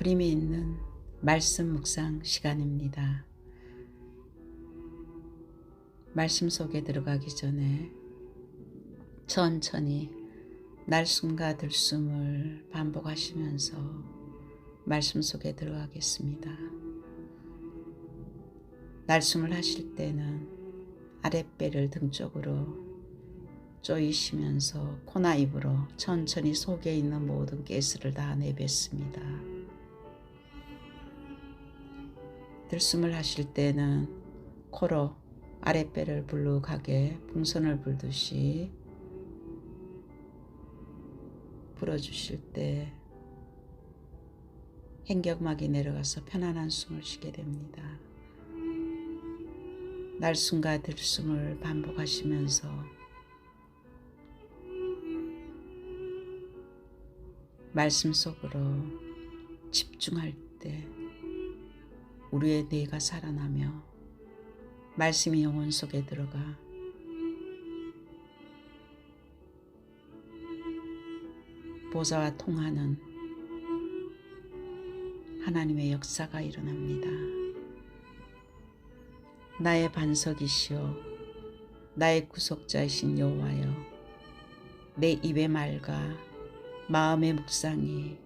그림이 있는 말씀 묵상 시간입니다. 말씀 속에 들어가기 전에 천천히 날숨과 들숨을 반복하시면서 말씀 속에 들어가겠습니다. 날숨을 하실 때는 아랫배를 등 쪽으로 조이시면서 코나 입으로 천천히 속에 있는 모든 가스를 다 내뱉습니다. 들숨을 하실 때는 코로 아랫배를 불룩하게 풍선을 불듯이 불어주실 때 행격막이 내려가서 편안한 숨을 쉬게 됩니다. 날숨과 들숨을 반복하시면서 말씀 속으로 집중할 때 우리의 뇌가 살아나며 말씀이 영혼 속에 들어가 보좌와 통하는 하나님의 역사가 일어납니다. 나의 반석이시오 나의 구속자이신 여호와여 내 입의 말과 마음의 묵상이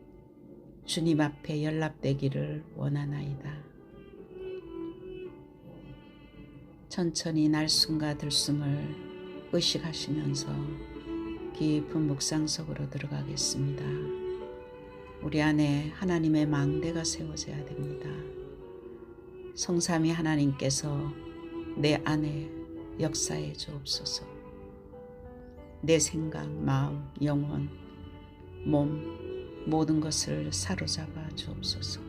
주님 앞에 연락되기를 원하나이다. 천천히 날숨과 들숨을 의식하시면서 깊은 묵상 속으로 들어가겠습니다. 우리 안에 하나님의 망대가 세워져야 됩니다. 성삼위 하나님께서 내 안에 역사해 주옵소서. 내 생각, 마음, 영혼, 몸 모든 것을 사로잡아 주옵소서.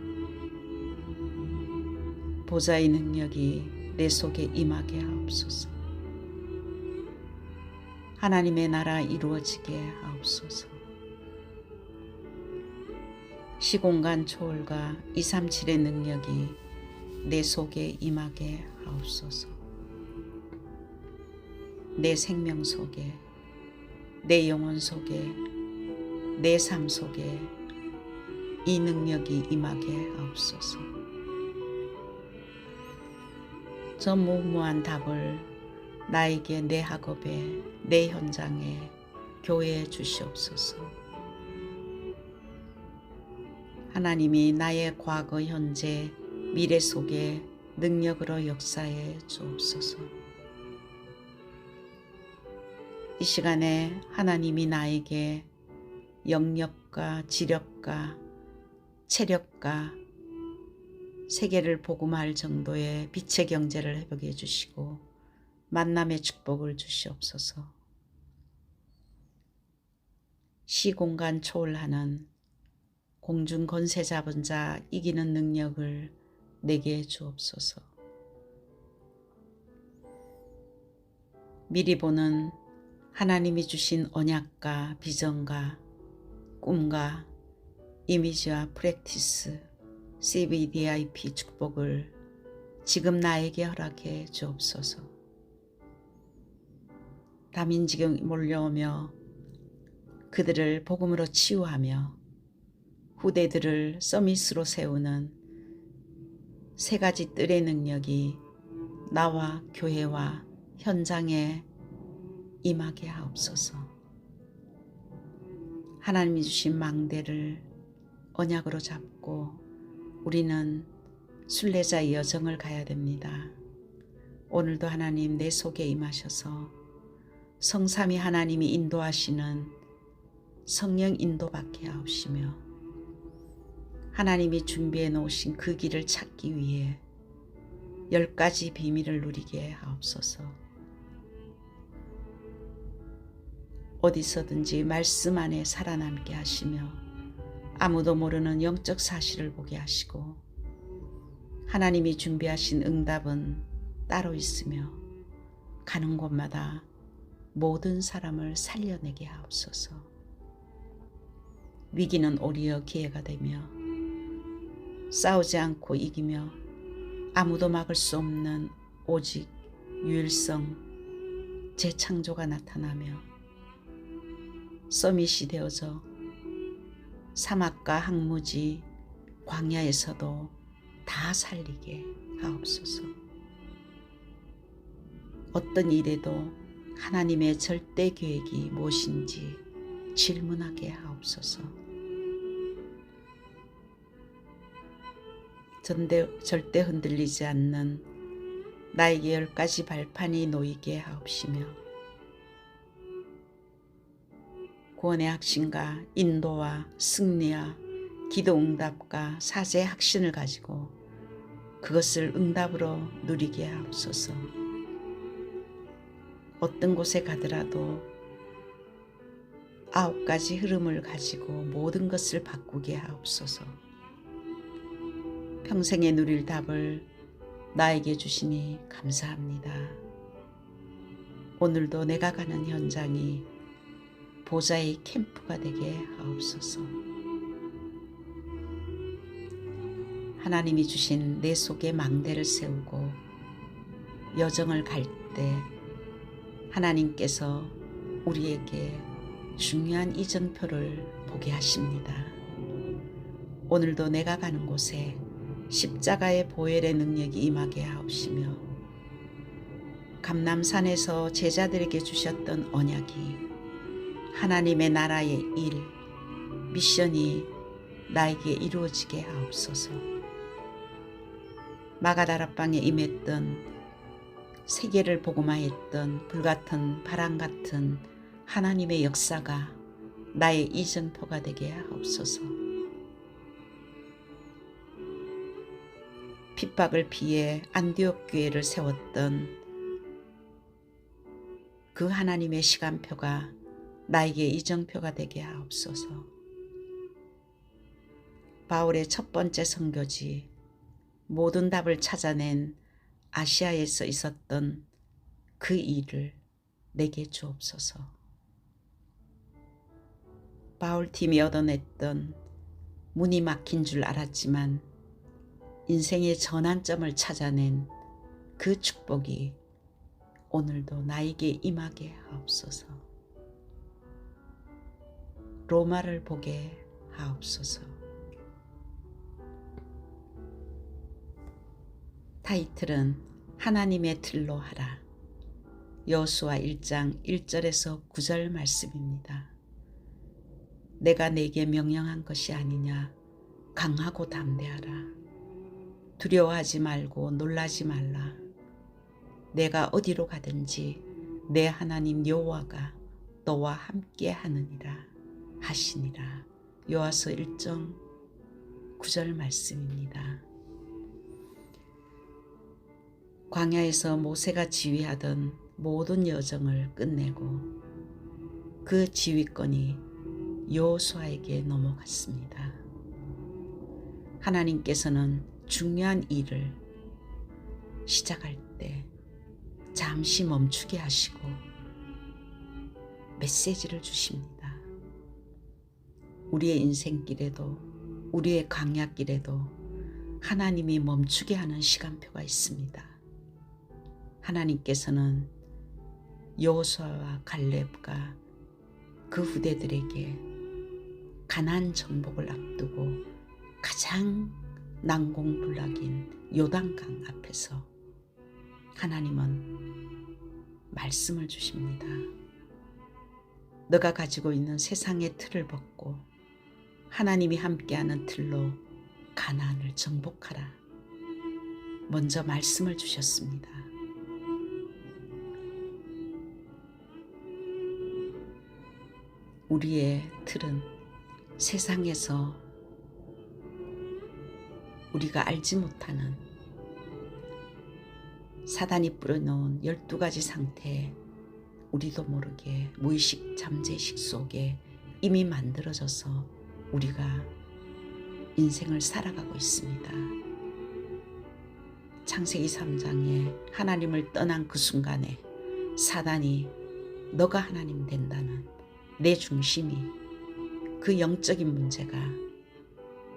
보좌의 능력이 내 속에 임하게 하옵소서. 하나님의 나라 이루어지게 하옵소서. 시공간 초월과 237의 능력이 내 속에 임하게 하옵소서. 내 생명 속에, 내 영혼 속에, 내 삶 속에 이 능력이 임하게 하옵소서. 저 무모한 답을 나에게 내 학업에, 내 현장에, 교회에 주시옵소서. 하나님이 나의 과거, 현재, 미래 속에 능력으로 역사해 주옵소서. 이 시간에 하나님이 나에게 영역과 지력과 체력과 세계를 복음할 정도의 빛의 경제를 회복해 주시고 만남의 축복을 주시옵소서. 시공간 초월하는 공중 권세 잡은 자 이기는 능력을 내게 주옵소서. 미리 보는 하나님이 주신 언약과 비전과 꿈과 이미지와 프랙티스 CVDIP 축복을 지금 나에게 허락해 주옵소서. 다민지경 몰려오며 그들을 복음으로 치유하며 후대들을 서밋으로 세우는 세 가지 뜰의 능력이 나와 교회와 현장에 임하게 하옵소서. 하나님이 주신 망대를 언약으로 잡고 우리는 순례자의 여정을 가야 됩니다. 오늘도 하나님 내 속에 임하셔서 성삼이 하나님이 인도하시는 성령 인도받게 하옵시며 하나님이 준비해 놓으신 그 길을 찾기 위해 열 가지 비밀을 누리게 하옵소서. 어디서든지 말씀 안에 살아남게 하시며 아무도 모르는 영적 사실을 보게 하시고 하나님이 준비하신 응답은 따로 있으며 가는 곳마다 모든 사람을 살려내게 하옵소서. 위기는 오히려 기회가 되며 싸우지 않고 이기며 아무도 막을 수 없는 오직 유일성 재창조가 나타나며 서밋이 되어져 사막과 항무지 광야에서도 다 살리게 하옵소서. 어떤 일에도 하나님의 절대 계획이 무엇인지 질문하게 하옵소서. 전대, 절대 흔들리지 않는 나에게 열 가지 발판이 놓이게 하옵시며 구원의 확신과 인도와 승리와 기도 응답과 사제의 확신을 가지고 그것을 응답으로 누리게 하옵소서. 어떤 곳에 가더라도 아홉 가지 흐름을 가지고 모든 것을 바꾸게 하옵소서. 평생에 누릴 답을 나에게 주시니 감사합니다. 오늘도 내가 가는 현장이 보좌의 캠프가 되게 하옵소서. 하나님이 주신 내 속에 망대를 세우고 여정을 갈 때 하나님께서 우리에게 중요한 이정표를 보게 하십니다. 오늘도 내가 가는 곳에 십자가의 보혈의 능력이 임하게 하옵시며 감남산에서 제자들에게 주셨던 언약이 하나님의 나라의 일, 미션이 나에게 이루어지게 하옵소서. 마가다락방에 임했던 세계를 복음화했던 불같은 바람 같은 하나님의 역사가 나의 이정표가 되게 하옵소서. 핍박을 피해 안디옥 교회를 세웠던 그 하나님의 시간표가 나에게 이정표가 되게 하옵소서. 바울의 첫 번째 선교지 모든 답을 찾아낸 아시아에서 있었던 그 일을 내게 주옵소서. 바울 팀이 얻어냈던 문이 막힌 줄 알았지만 인생의 전환점을 찾아낸 그 축복이 오늘도 나에게 임하게 하옵소서. 로마를 보게 하옵소서. 타이틀은 하나님의 틀로 하라. 여수와 1장 1절에서 9절 말씀입니다. 내가 내게 명령한 것이 아니냐 강하고 담대하라. 두려워하지 말고 놀라지 말라. 내가 어디로 가든지 내 하나님 여호와가 너와 함께 하느니라 하시니라. 요하서 1장 9절 말씀입니다. 광야에서 모세가 지휘하던 모든 여정을 끝내고 그 지휘권이 여호수아에게 넘어갔습니다. 하나님께서는 중요한 일을 시작할 때 잠시 멈추게 하시고 메시지를 주십니다. 우리의 인생길에도 우리의 광야길에도 하나님이 멈추게 하는 시간표가 있습니다. 하나님께서는 여호수아와 갈렙과 그 후대들에게 가난 정복을 앞두고 가장 난공불락인 요단강 앞에서 하나님은 말씀을 주십니다. 너가 가지고 있는 세상의 틀을 벗고 하나님이 함께하는 틀로 가나안을 정복하라. 먼저 말씀을 주셨습니다. 우리의 틀은 세상에서 우리가 알지 못하는 사단이 뿌려놓은 12가지 상태에 우리도 모르게 무의식 잠재의식 속에 이미 만들어져서 우리가 인생을 살아가고 있습니다. 창세기 3장에 하나님을 떠난 그 순간에 사단이 너가 하나님 된다는 내 중심이 그 영적인 문제가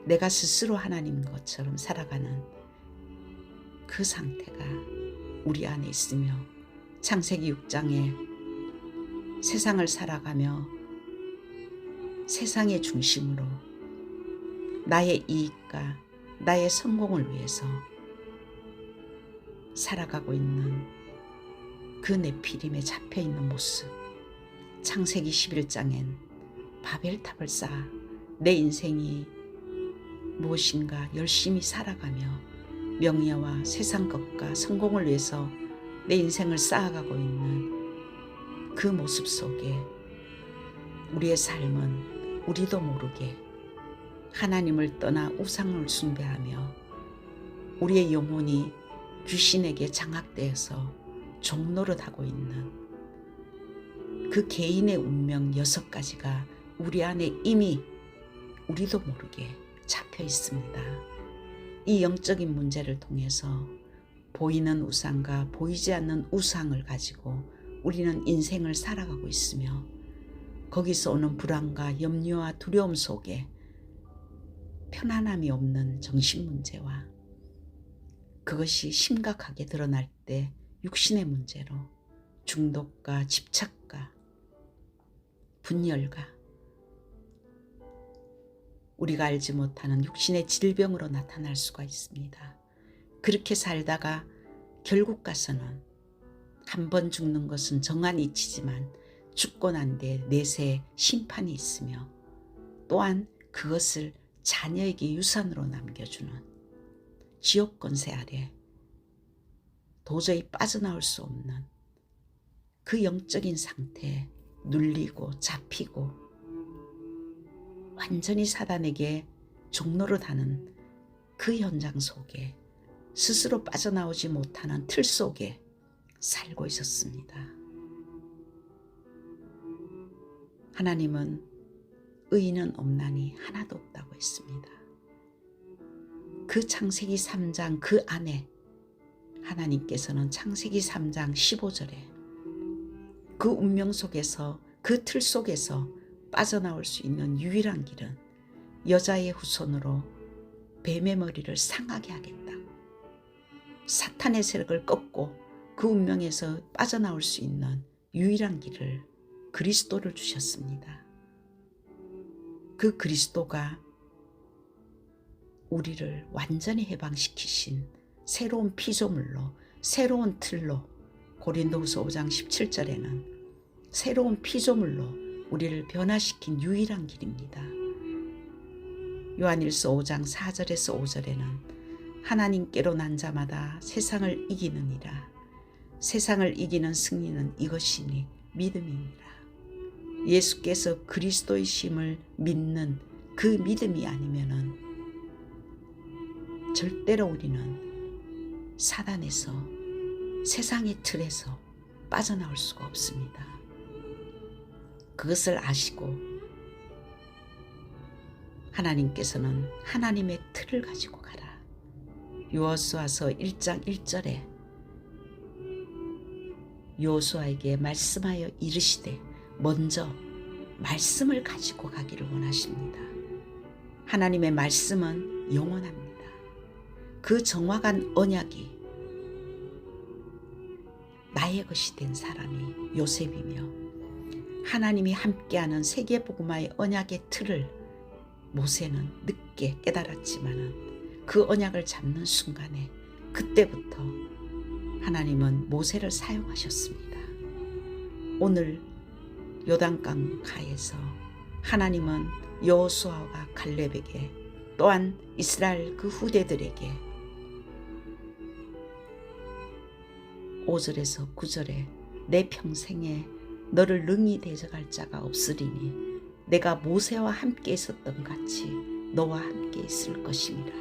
내가 스스로 하나님 것처럼 살아가는 그 상태가 우리 안에 있으며 창세기 6장에 세상을 살아가며 세상의 중심으로 나의 이익과 나의 성공을 위해서 살아가고 있는 그 네피림에 잡혀 있는 모습. 창세기 11장엔 바벨탑을 쌓아 내 인생이 무엇인가 열심히 살아가며 명예와 세상 것과 성공을 위해서 내 인생을 쌓아가고 있는 그 모습 속에 우리의 삶은 우리도 모르게 하나님을 떠나 우상을 숭배하며 우리의 영혼이 귀신에게 장악되어서 종노릇 하고 있는 그 개인의 운명 여섯 가지가 우리 안에 이미 우리도 모르게 잡혀 있습니다. 이 영적인 문제를 통해서 보이는 우상과 보이지 않는 우상을 가지고 우리는 인생을 살아가고 있으며 거기서 오는 불안과 염려와 두려움 속에 편안함이 없는 정신 문제와 그것이 심각하게 드러날 때 육신의 문제로 중독과 집착과 분열과 우리가 알지 못하는 육신의 질병으로 나타날 수가 있습니다. 그렇게 살다가 결국 가서는 한 번 죽는 것은 정한 이치지만 뒤에 내세 심판이 있으며 또한 그것을 자녀에게 유산으로 남겨주는 지옥 권세 아래 도저히 빠져나올 수 없는 그 영적인 상태에 눌리고 잡히고 완전히 사단에게 종로를 하는 그 현장 속에 스스로 빠져나오지 못하는 틀 속에 살고 있었습니다. 하나님은 의인은 없나니 하나도 없다고 했습니다. 그 창세기 3장 그 안에 하나님께서는 창세기 3장 15절에 그 운명 속에서 그 틀 속에서 빠져나올 수 있는 유일한 길은 여자의 후손으로 뱀의 머리를 상하게 하겠다. 사탄의 세력을 꺾고 그 운명에서 빠져나올 수 있는 유일한 길을 그리스도를 주셨습니다. 그 그리스도가 우리를 완전히 해방시키신 새로운 피조물로 새로운 틀로 고린도후서 5장 17절에는 새로운 피조물로 우리를 변화시킨 유일한 길입니다. 요한일서 5장 4절에서 5절에는 하나님께로 난 자마다 세상을 이기느니라. 세상을 이기는 승리는 이것이니 믿음이니라. 예수께서 그리스도의 심을 믿는 그 믿음이 아니면은 절대로 우리는 사단에서 세상의 틀에서 빠져나올 수가 없습니다. 그것을 아시고 하나님께서는 하나님의 틀을 가지고 가라. 요호수아서 1장 1절에 요호수아에게 말씀하여 이르시되 먼저 말씀을 가지고 가기를 원하십니다. 하나님의 말씀은 영원합니다. 그 정확한 언약이 나의 것이 된 사람이 요셉이며 하나님이 함께하는 세계 복음화의 언약의 틀을 모세는 늦게 깨달았지만은 그 언약을 잡는 순간에 그때부터 하나님은 모세를 사용하셨습니다. 오늘 요단강 가에서 하나님은 여호수아와 갈렙에게 또한 이스라엘 그 후대들에게 5절에서 9절에 내 평생에 너를 능히 대적할 자가 없으리니 내가 모세와 함께 있었던 같이 너와 함께 있을 것임이라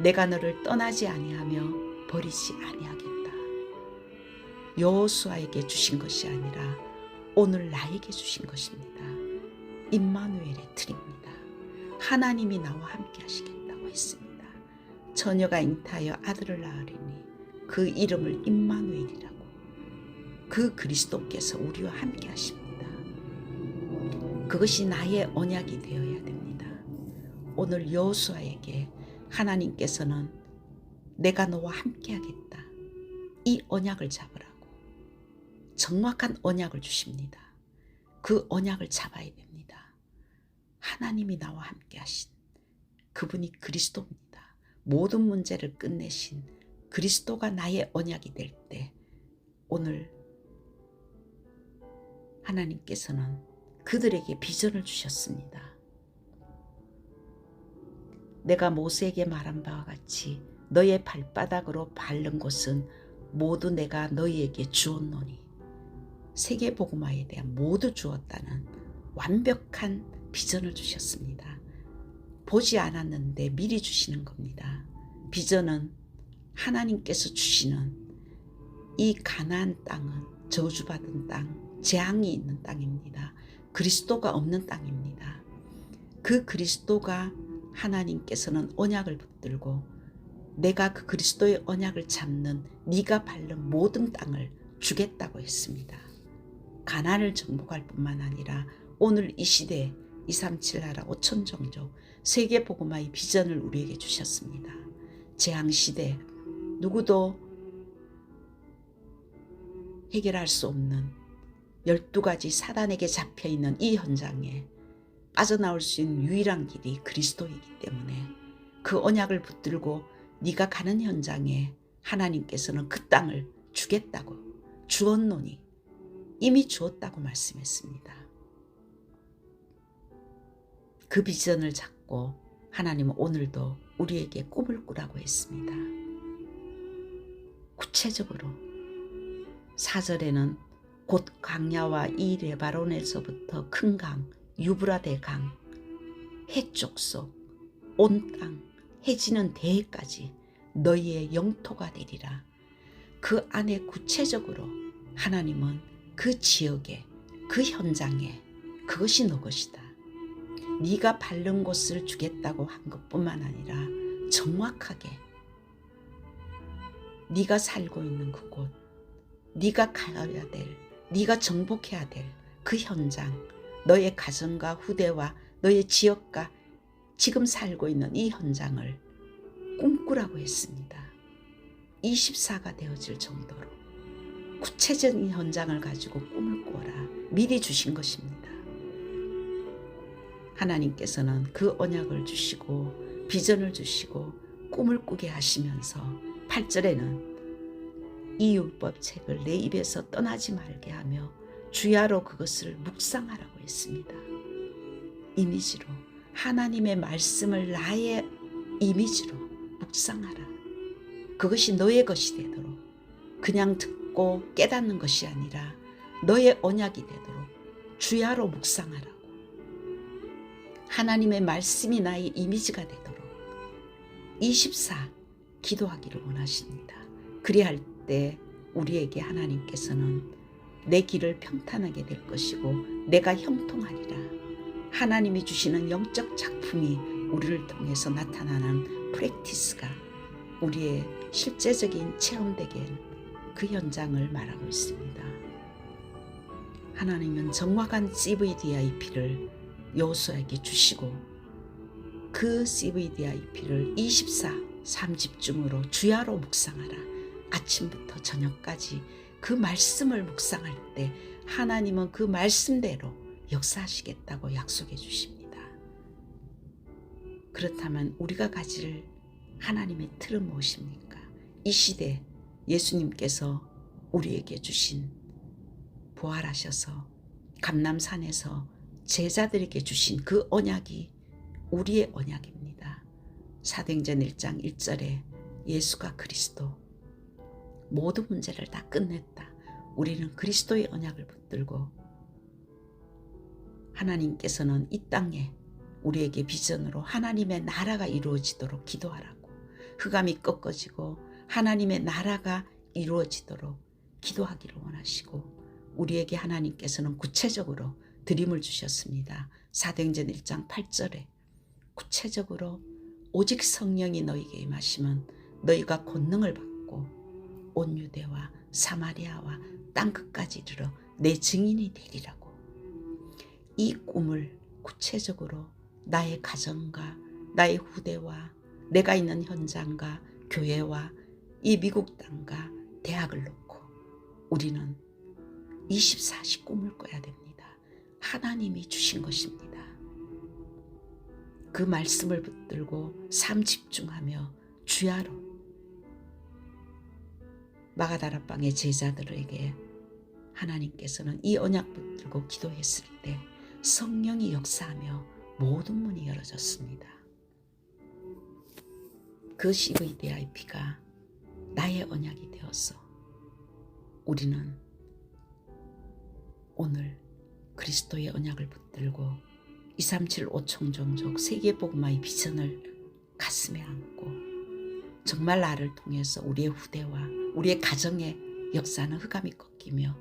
내가 너를 떠나지 아니하며 버리지 아니하겠다. 여호수아에게 주신 것이 아니라 오늘 나에게 주신 것입니다 임마누엘의 틀입니다 하나님이 나와 함께 하시겠다고 했습니다 처녀가 잉타하여 아들을 낳으리니 그 이름을 임마누엘이라고 그 그리스도께서 우리와 함께 하십니다. 그것이 나의 언약이 되어야 됩니다. 오늘 여호수아에게 하나님께서는 내가 너와 함께 하겠다. 이 언약을 잡으라고 정확한 언약을 주십니다. 그 언약을 잡아야 됩니다. 하나님이 나와 함께 하신 그분이 그리스도입니다. 모든 문제를 끝내신 그리스도가 나의 언약이 될 때 오늘 하나님께서는 그들에게 비전을 주셨습니다. 내가 모세에게 말한 바와 같이 너의 발바닥으로 밟는 곳은 모두 내가 너희에게 주었노니 세계 복음화에 대한 모두 주었다는 완벽한 비전을 주셨습니다. 보지 않았는데 미리 주시는 겁니다. 비전은 하나님께서 주시는 이 가나안 땅은 저주받은 땅, 재앙이 있는 땅입니다. 그리스도가 없는 땅입니다. 그 그리스도가 하나님께서는 언약을 붙들고 내가 그 그리스도의 언약을 잡는 네가 밟는 모든 땅을 주겠다고 했습니다. 가난을 정복할 뿐만 아니라 오늘 이 시대 237 나라 5천 종족 세계 복음화의 비전을 우리에게 주셨습니다. 재앙 시대 누구도 해결할 수 없는 12가지 사단에게 잡혀 있는 이 현장에 빠져나올 수 있는 유일한 길이 그리스도이기 때문에 그 언약을 붙들고 네가 가는 현장에 하나님께서는 그 땅을 주겠다고 주었노니 이미 주었다고 말씀했습니다. 그 비전을 잡고 하나님은 오늘도 우리에게 꿈을 꾸라고 했습니다. 구체적으로 사절에는 곧 강야와 이 레바론에서부터 큰 강, 유브라데 강, 해쪽 속, 온 땅, 해지는 대해까지 너희의 영토가 되리라. 그 안에 구체적으로 하나님은 그 지역에, 그 현장에 그것이 너 것이다. 네가 밟는 곳을 주겠다고 한 것뿐만 아니라 정확하게 네가 살고 있는 그곳, 네가 가야 될, 네가 정복해야 될 그 현장, 너의 가정과 후대와 너의 지역과 지금 살고 있는 이 현장을 꿈꾸라고 했습니다. 24가 되어질 정도로 구체적인 현장을 가지고 꿈을 꾸어라 미리 주신 것입니다. 하나님께서는 그 언약을 주시고 비전을 주시고 꿈을 꾸게 하시면서 8절에는 이 율법 책을 내 입에서 떠나지 말게 하며 주야로 그것을 묵상하라고 했습니다. 이미지로 하나님의 말씀을 나의 이미지로 묵상하라. 그것이 너의 것이 되도록 그냥 듣고 깨닫는 것이 아니라 너의 언약이 되도록 주야로 묵상하라고. 하나님의 말씀이 나의 이미지가 되도록 24 기도하기를 원하십니다. 그리할 때 우리에게 하나님께서는 내 길을 평탄하게 될 것이고 내가 형통하리라. 하나님이 주시는 영적 작품이 우리를 통해서 나타나는 프랙티스가 우리의 실제적인 체험되게 그 현장을 말하고 있습니다. 하나님은 정확한 CVDIP를 여호수아에게 주시고 그 CVDIP를 24, 3집중으로 주야로 묵상하라. 아침부터 저녁까지 그 말씀을 묵상할 때 하나님은 그 말씀대로 역사하시겠다고 약속해 주십니다. 그렇다면 우리가 가질 하나님의 틀은 무엇입니까? 이 시대 예수님께서 우리에게 주신 부활하셔서 감남산에서 제자들에게 주신 그 언약이 우리의 언약입니다. 사도행전 1장 1절에 예수가 그리스도 모든 문제를 다 끝냈다. 우리는 그리스도의 언약을 붙들고 하나님께서는 이 땅에 우리에게 비전으로 하나님의 나라가 이루어지도록 기도하라고 흑암이 꺾어지고 하나님의 나라가 이루어지도록 기도하기를 원하시고 우리에게 하나님께서는 구체적으로 드림을 주셨습니다. 사도행전 1장 8절에 구체적으로 오직 성령이 너에게 임하시면 너희가 권능을 받고 온 유대와 사마리아와 땅 끝까지 이르러 내 증인이 되리라고 이 꿈을 구체적으로 나의 가정과 나의 후대와 내가 있는 현장과 교회와 이 미국 땅과 대학을 놓고 우리는 24시 꿈을 꿔야 됩니다. 하나님이 주신 것입니다. 그 말씀을 붙들고 삶 집중하며 주야로 마가다라방의 제자들에게 하나님께서는 이 언약 붙들고 기도했을 때 성령이 역사하며 모든 문이 열어졌습니다. 그 CVDIP가 나의 언약이 되어서 우리는 오늘 그리스도의 언약을 붙들고 237 5총종족 세계복음화의 비전을 가슴에 안고 정말 나를 통해서 우리의 후대와 우리의 가정의 역사는 흑암이 꺾이며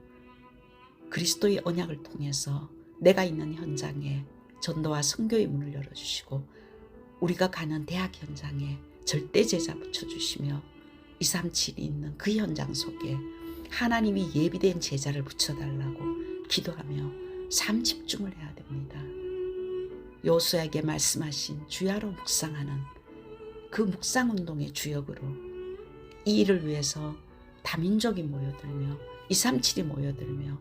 그리스도의 언약을 통해서 내가 있는 현장에 전도와 선교의 문을 열어주시고 우리가 가는 대학 현장에 절대 제자 붙여주시며 237이 있는 그 현장 속에 하나님이 예비된 제자를 붙여달라고 기도하며 삶 집중을 해야 됩니다. 요수에게 말씀하신 주야로 묵상하는 그 묵상 운동의 주역으로 이 일을 위해서 다민족이 모여들며 237이 모여들며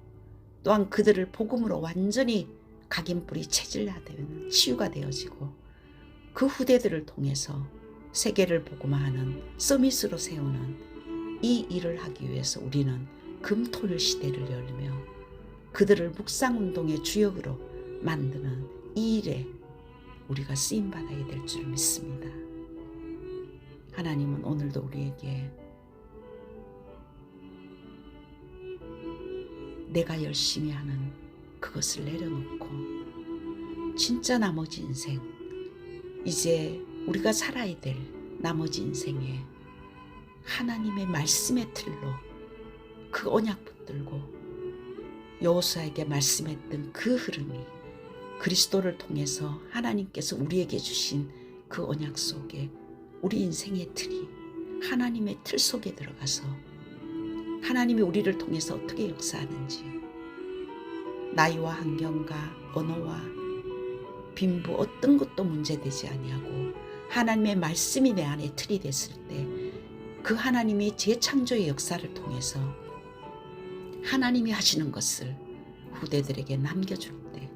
또한 그들을 복음으로 완전히 각인 뿌리 체질화되는 치유가 되어지고 그 후대들을 통해서 세계를 복음화하는 서밋으로 세우는 이 일을 하기 위해서 우리는 금토일 시대를 열며 그들을 묵상운동의 주역으로 만드는 이 일에 우리가 쓰임받아야 될 줄 믿습니다. 하나님은 오늘도 우리에게 내가 열심히 하는 그것을 내려놓고 진짜 나머지 인생 이제 우리가 살아야 될 나머지 인생에 하나님의 말씀의 틀로 그 언약 붙들고 여호수아에게 말씀했던 그 흐름이 그리스도를 통해서 하나님께서 우리에게 주신 그 언약 속에 우리 인생의 틀이 하나님의 틀 속에 들어가서 하나님이 우리를 통해서 어떻게 역사하는지 나이와 환경과 언어와 빈부 어떤 것도 문제되지 아니하고 하나님의 말씀이 내 안에 틀이 됐을 때 그 하나님이 재창조의 역사를 통해서 하나님이 하시는 것을 후대들에게 남겨줄 때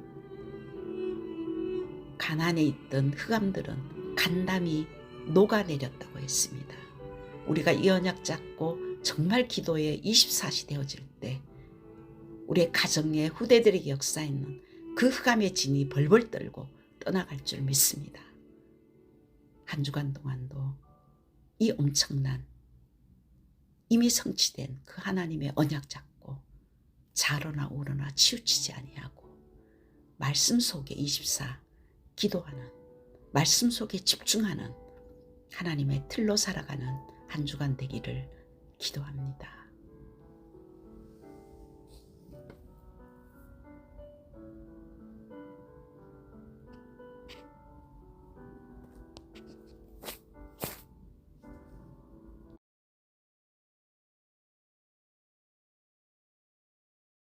가난에 있던 흑암들은 간담이 녹아내렸다고 했습니다. 우리가 이 언약 잡고 정말 기도에 24시 되어질 때 우리의 가정의 후대들에게 역사있는 그 흑암의 진이 벌벌 떨고 떠나갈 줄 믿습니다. 한 주간 동안도 이 엄청난 이미 성취된 그 하나님의 언약 잡고 자로나 우러나 치우치지 아니하고 말씀 속에 24 기도하는 말씀 속에 집중하는 하나님의 틀로 살아가는 한 주간 되기를 기도합니다.